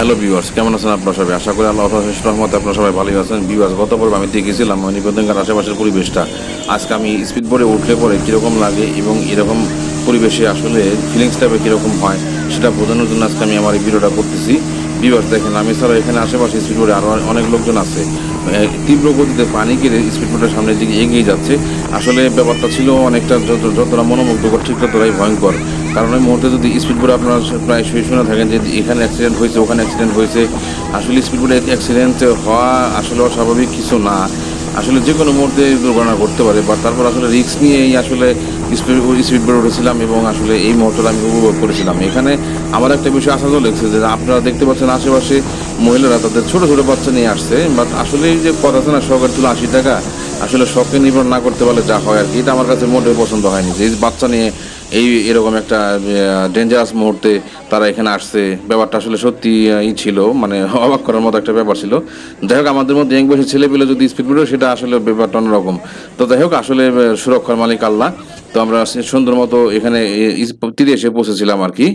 Hello viewers কেমন আছেন আপনার সবাই? আশা করি আল্লাহ অশেষ রহমতে আপনারা সবাই ভালোই আছেন। ভিউয়ার্স গত পর্ব আমি দেখেছিলাম নিবেদনকার আশেপাশের পরিবেশটা। আজকে আমি স্পিড বোর্ডে উঠলে পরে কীরকম লাগে এবং এরকম পরিবেশে আসলে ফিলিংসটা কীরকম হয় সেটা বোঝানোর জন্য আজকে আমি আমার এই ভিডিওটা করতেছি। ভিউয়ার্স দেখেন, আমি ছাড়া এখানে আশেপাশে স্পিড বোর্ডে আরও অনেক লোকজন আছে। তীব্র গতিতে পানি কেটে স্পিড বোর্ডের সামনের দিকে এগিয়ে যাচ্ছে। আসলে ব্যাপারটা ছিল অনেকটা যত যতটা মনোমুগ্ধকর, ঠিক ততটাই ভয়ঙ্কর। কারণ ওই মুহূর্তে যদি স্পিডবোর্ডে আপনারা প্রায় শুয়ে শুনে থাকেন যে এখানে অ্যাক্সিডেন্ট হয়েছে, ওখানে অ্যাক্সিডেন্ট হয়েছে, আসলে স্পিড বোর্ডে অ্যাক্সিডেন্ট হওয়া আসলে অস্বাভাবিক কিছু না। আসলে যে কোনো মুহূর্তে দুর্ঘটনা ঘটতে পারে বা তারপর আসলে রিস্ক নিয়েই আসলে স্পিড বোর্ডে উঠেছিলাম এবং আসলে এই মুহূর্তটা আমি উপভোগ করেছিলাম। এখানে আমার একটা বিষয় আশা লেগেছে যে আপনারা দেখতে পাচ্ছেন আশেপাশে মহিলারা তাদের ছোটো ছোটো বাচ্চা নিয়ে আসছে বাট আসলে যে কথা আছে না সরকার ছিল আশি টাকা আসলে শখকে নির্ভর না করতে পারলে যা হয় আর কি। এটা আমার কাছে মোটেও পছন্দ হয়নি। যে বাচ্চা নিয়ে এই এরকম একটা ডেঞ্জারাস মুহূর্তে তারা এখানে আসছে, ব্যাপারটা আসলে সত্যি ই ছিল মানে অবাক করার মতো একটা ব্যাপার ছিল। যাই হোক, আমাদের মধ্যে এক বয়সী ছেলে পেলে যদি স্পিড বেরো সেটা আসলে ব্যাপারটা অন্যরকম। তো যাই হোক, আসলে সুরক্ষার মালিক আল্লাহ। তো আমরা সুন্দর মতো এখানে তীরে এসে পৌঁছেছিলাম আর কি।